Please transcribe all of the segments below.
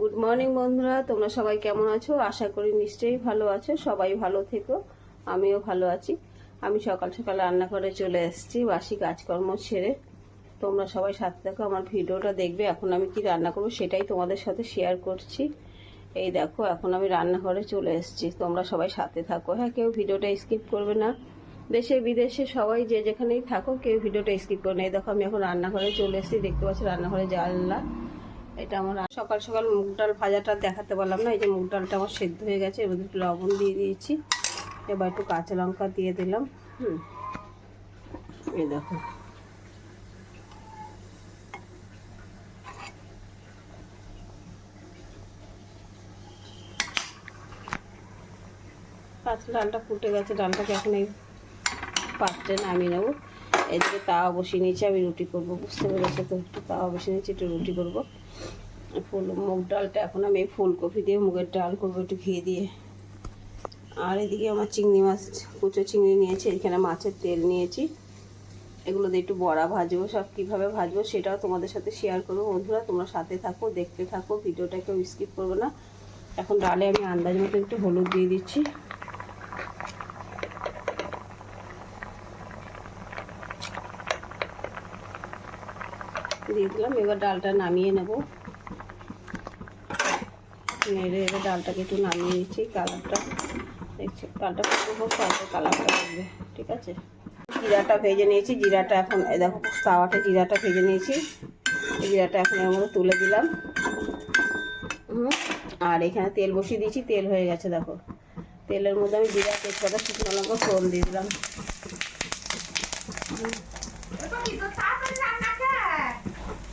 Good morning বন্ধুরা। তোমরা সবাই কেমন আছো? আশা করি নিশ্চয়ই ভালো আছো। সবাই ভালো থেকো। আমিও ভালো আছি। আমি সকাল সকাল রান্না করে চলে এসেছি, বাসি কাজকর্ম ছেড়ে তোমরা সবাই সাথে থাকো, আমার ভিডিওটা দেখবে। এখন আমি কি রান্না করব সেটাই তোমাদের সাথে শেয়ার করছি। এই দেখো, এখন আমি রান্নাঘরে চলে এসেছি। তোমরা সবাই সাথে থাকো। হ্যাঁ কেউ ভিডিওটা স্কিপ করবে না। দেশে বিদেশে সবাই যে যেখানেই থাকো, কেউ ভিডিওটা স্কিপ করবে না। এই দেখো, আমি এখন রান্নাঘরে চলে এসেছি। দেখতে পাচ্ছি, রান্নাঘরে জানলা। এটা আমার সকাল সকাল মুগ ডাল ভাজাটা দেখাতে পারলাম না, এই যে মুগ ডালটা আমার সেদ্ধ হয়ে গেছে এবার একটু লবণ দিয়ে দিয়েছি। এবার একটু কাঁচা লঙ্কা দিয়ে দিলাম, হুম। এই দেখো। কাঁচা ডালটা ফুটে গেছে, ডালটাকে এখন এই পাত্রে নামিয়ে নেব। এদিকে তাওয়া বসিয়ে নিয়েছি, আমি রুটি করব, বুঝতে পেরেছি তো? একটু তাওয়া বসিয়ে নিয়েছি, একটু রুটি করব। ফুল, মুগ ডালটা এখন আমি ফুলকপি দিয়ে মুগের ডাল করব একটু ঘি দিয়ে। আর এদিকে আমার চিংড়ি মাছ, কুচো চিংড়ি নিয়েছি, এখানে মাছের তেল নিয়েছি। এগুলো দিয়ে একটু বড়া ভাজবো, সব কীভাবে ভাজবো সেটাও তোমাদের সাথে শেয়ার করব। বন্ধুরা, তোমরা সাথে থাকো, দেখতে থাকো ভিডিওটা কেউ স্কিপ করবে না। এখন ডালে আমি আন্দাজ মতো একটু হলুদ দিয়ে দিচ্ছি। দিয়ে দিলাম, এবার ডালটা নামিয়ে নেব। নেড়ে এবার ডালটাকে একটু নামিয়ে নিচ্ছি, কালারটা দেখছি? ডালটা হোক তারপর কালারটা দেখবে, ঠিক আছে? জিরাটা ভেজে নিয়েছি, জিরাটা এখন দেখো তাওয়াটা জিরাটা ভেজে নিয়েছি। জিরাটা এখন এর মধ্যে তুলে দিলাম। আর এখানে তেল বসিয়ে দিয়েছি, তেল হয়ে গেছে, দেখো। তেলের মধ্যে আমি জিরা, তেজপাতা, শুকনো লঙ্কা, ফোড়ন দিয়ে দিলাম।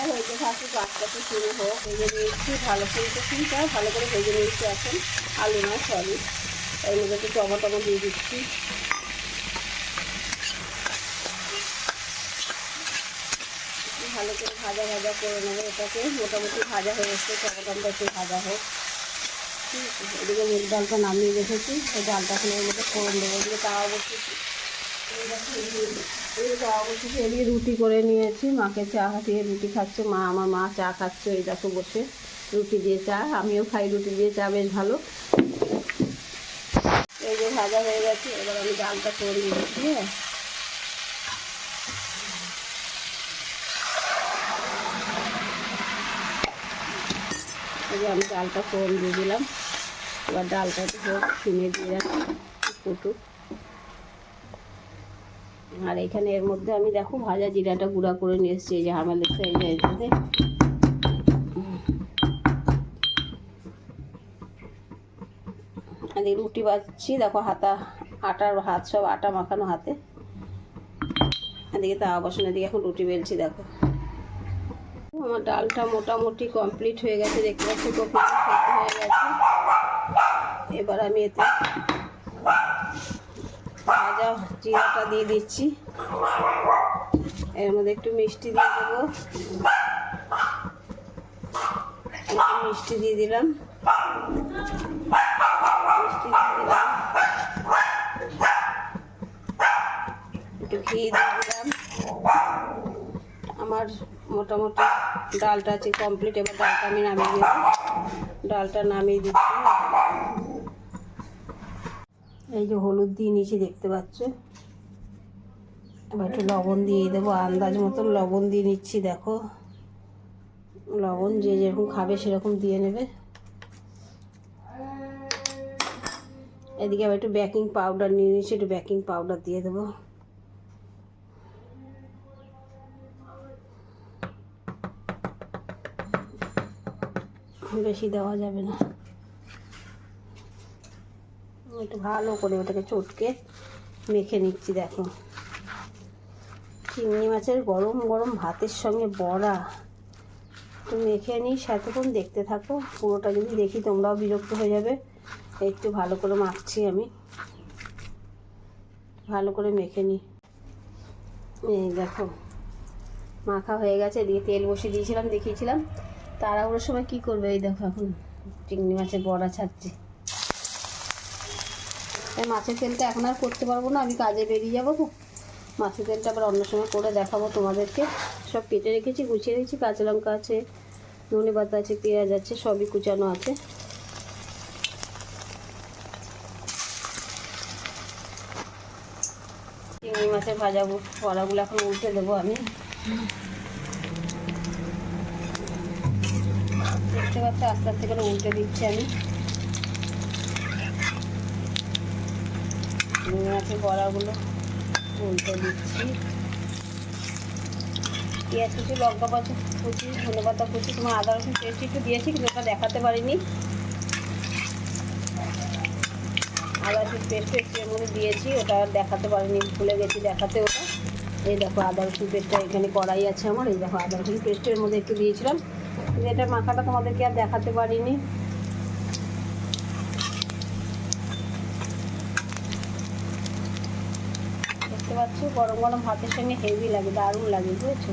হলুদ দিয়ে থাকুক আস্তে আস্তে শুরু হোক। ভেজে নিয়েছি, ভালো করে ফুলকপিটা ভালো করে ভেজে নিয়েছি এখন আলু না, সরি। এর মধ্যে একটু টমাটো দিয়ে দিচ্ছি। ভালো করে ভাজা ভাজা করে নেব এটাকে। মোটামুটি ভাজা হয়ে এসছে টমাটোটা একটু ভাজা হোক। ঠিক আছে এদিকে মুগ ডালটা নামিয়ে রেখেছি। সেই ডালটা এখন এর মধ্যে ফোড়ন দেবো। এদিকে তাওয়া বসেছি রুটি করে নিয়েছি। মাকে চা দিয়ে রুটি খাচ্ছে মা, আমার মা চা খাচ্ছে, এই দেখো বসে রুটি দিয়ে চা। আমিও খাই রুটি দিয়ে চা, বেশ ভালো। এই যে ভাজা হয়ে গেছে, এবার আমি ডালটা করে দিয়েছি হ্যাঁ। এই যে আমি ডালটা ফোড়ন দিয়ে দিলাম। এবার ডালটা একটু দিয়ে ফুটুক আর এখানে এর মধ্যে আমি দেখো ভাজা জিরাটা গুঁড়া করে নিয়ে এসেছি, এই যে হামালেক্সা এই যে এটাতে রুটি বাজছি দেখো হাতা আটার হাত সব আটা মাখানো হাতে। এদিকে তাওয়া বসানো, এদিকে এখন রুটি বেলছি, দেখো। আমার ডালটা মোটামুটি কমপ্লিট হয়ে গেছে, দেখতে পাচ্ছি কপি হয়ে গেছে। এবার আমি এতে ভাজা জিরাটা দিয়ে দিচ্ছি। এর মধ্যে একটু মিষ্টি দিয়ে দেবো। একটু মিষ্টি দিয়ে দিলাম। মিষ্টি দিয়ে দিলাম। একটু ঘি দিয়ে দিলাম। আমার মোটামুটি ডালটা আছে কমপ্লিট, এবার ডালটা আমি নামিয়ে দেবো। ডালটা নামিয়ে দিচ্ছি। এই যে হলুদ দিয়ে নিচে দেখতে পাচ্ছ? একটু লবণ দিয়ে দেবো, আন্দাজ মতন লবণ দিয়ে নিচ্ছি, দেখো। লবণ যে যেরকম খাবে সেরকম দিয়ে নেবে। এদিকে আবার একটু বেকিং পাউডার নিয়ে নিচ্ছি, একটু বেকিং পাউডার দিয়ে দেবো। বেশি দেওয়া যাবে না। একটু ভালো করে ওটাকে চটকে মেখে নিচ্ছি, দেখো। চিংড়ি মাছের গরম গরম ভাতের সঙ্গে বড়া। একটু মেখে নিই সাতক্ষণ দেখতে থাকো। পুরোটা যদি দেখি তোমরাও বিরক্ত হয়ে যাবে। একটু ভালো করে মাখছি আমি। ভালো করে মেখে নিই। এই দেখো, মাখা হয়ে গেছে দিয়ে তেল বসিয়ে দিয়েছিলাম, দেখিয়েছিলাম। তাড়াহুড়োর সময় কি করবে? এই দেখো এখন চিংড়ি মাছের বড়া ছাড়ছি। এই মাছের তেলটা এখন আর করতে পারব না, আমি কাজে বেরিয়ে যাব তো। মাছের তেলটা আবার অন্য সময় করে দেখাবো তোমাদেরকে। সব কেটে রেখেছি, গুছিয়ে রেখেছি, কাঁচা লঙ্কা আছে, ধনে পাতা আছে, পেঁয়াজ আছে, সবই কুচানো আছে। চিংড়ি মাছের ভাজা বড়াগুলো এখন উল্টে দেবো আমি। দেখতে পাচ্ছি, আস্তে আস্তে করে উল্টে দিচ্ছি আমি। চিংড়ি মাছের বড়াগুলো উল্টে দিচ্ছি। পেঁয়াজ কুচি লঙ্কা পাতা কুচি, ধনে পাতা কুচি। তোমার আদা রসুন পেস্ট একটু দিয়েছি, কিন্তু ওটা দেখাতে পারিনি। আদা রসুন পেস্ট একটু এর মধ্যে দিয়েছি, ওটা দেখাতে পারিনি, ভুলে গেছি দেখাতে ওটা। এই দেখো আদা রসুন পেস্টটা এখানে কড়াই আছে আমার, এই দেখো আদা রসুন পেস্টের মধ্যে একটু দিয়েছিলাম। এটা মাখাটা তোমাদেরকে আর দেখাতে পারিনি দেখতে পাচ্ছ, গরম গরম ভাতের সঙ্গে হেভি লাগে, দারুণ লাগে, বুঝেছ?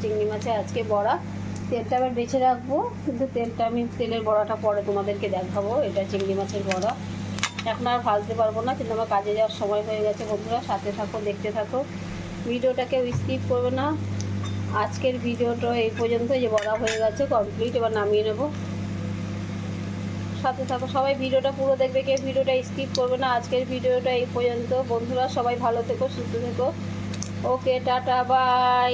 চিংড়ি মাছে আজকে বড়া, তেলটা আবার বেছে রাখব, কিন্তু তেলটা আমি, তেলের বড়াটা পরে তোমাদেরকে দেখাবো, এটা চিংড়ি মাছের বড়া। এখন আর ভাজতে পারব না, কিন্তু আমার কাজে যাওয়ার সময় হয়ে গেছে, বন্ধুরা, সাথে থাকো, দেখতে থাকো। ভিডিওটাকে স্কিপ করবে না। আজকের ভিডিওটা এই পর্যন্ত যে বড়া হয়ে গেছে কমপ্লিট এবার নামিয়ে নেব। সাথে থাকো। সবাই ভিডিওটা পুরো দেখবে, কেউ ভিডিওটা স্কিপ করবে না। আজকের ভিডিওটা এই পর্যন্ত। বন্ধুরা, সবাই ভালো থেকো, সুস্থ থেকো। ওকে টাটা বাই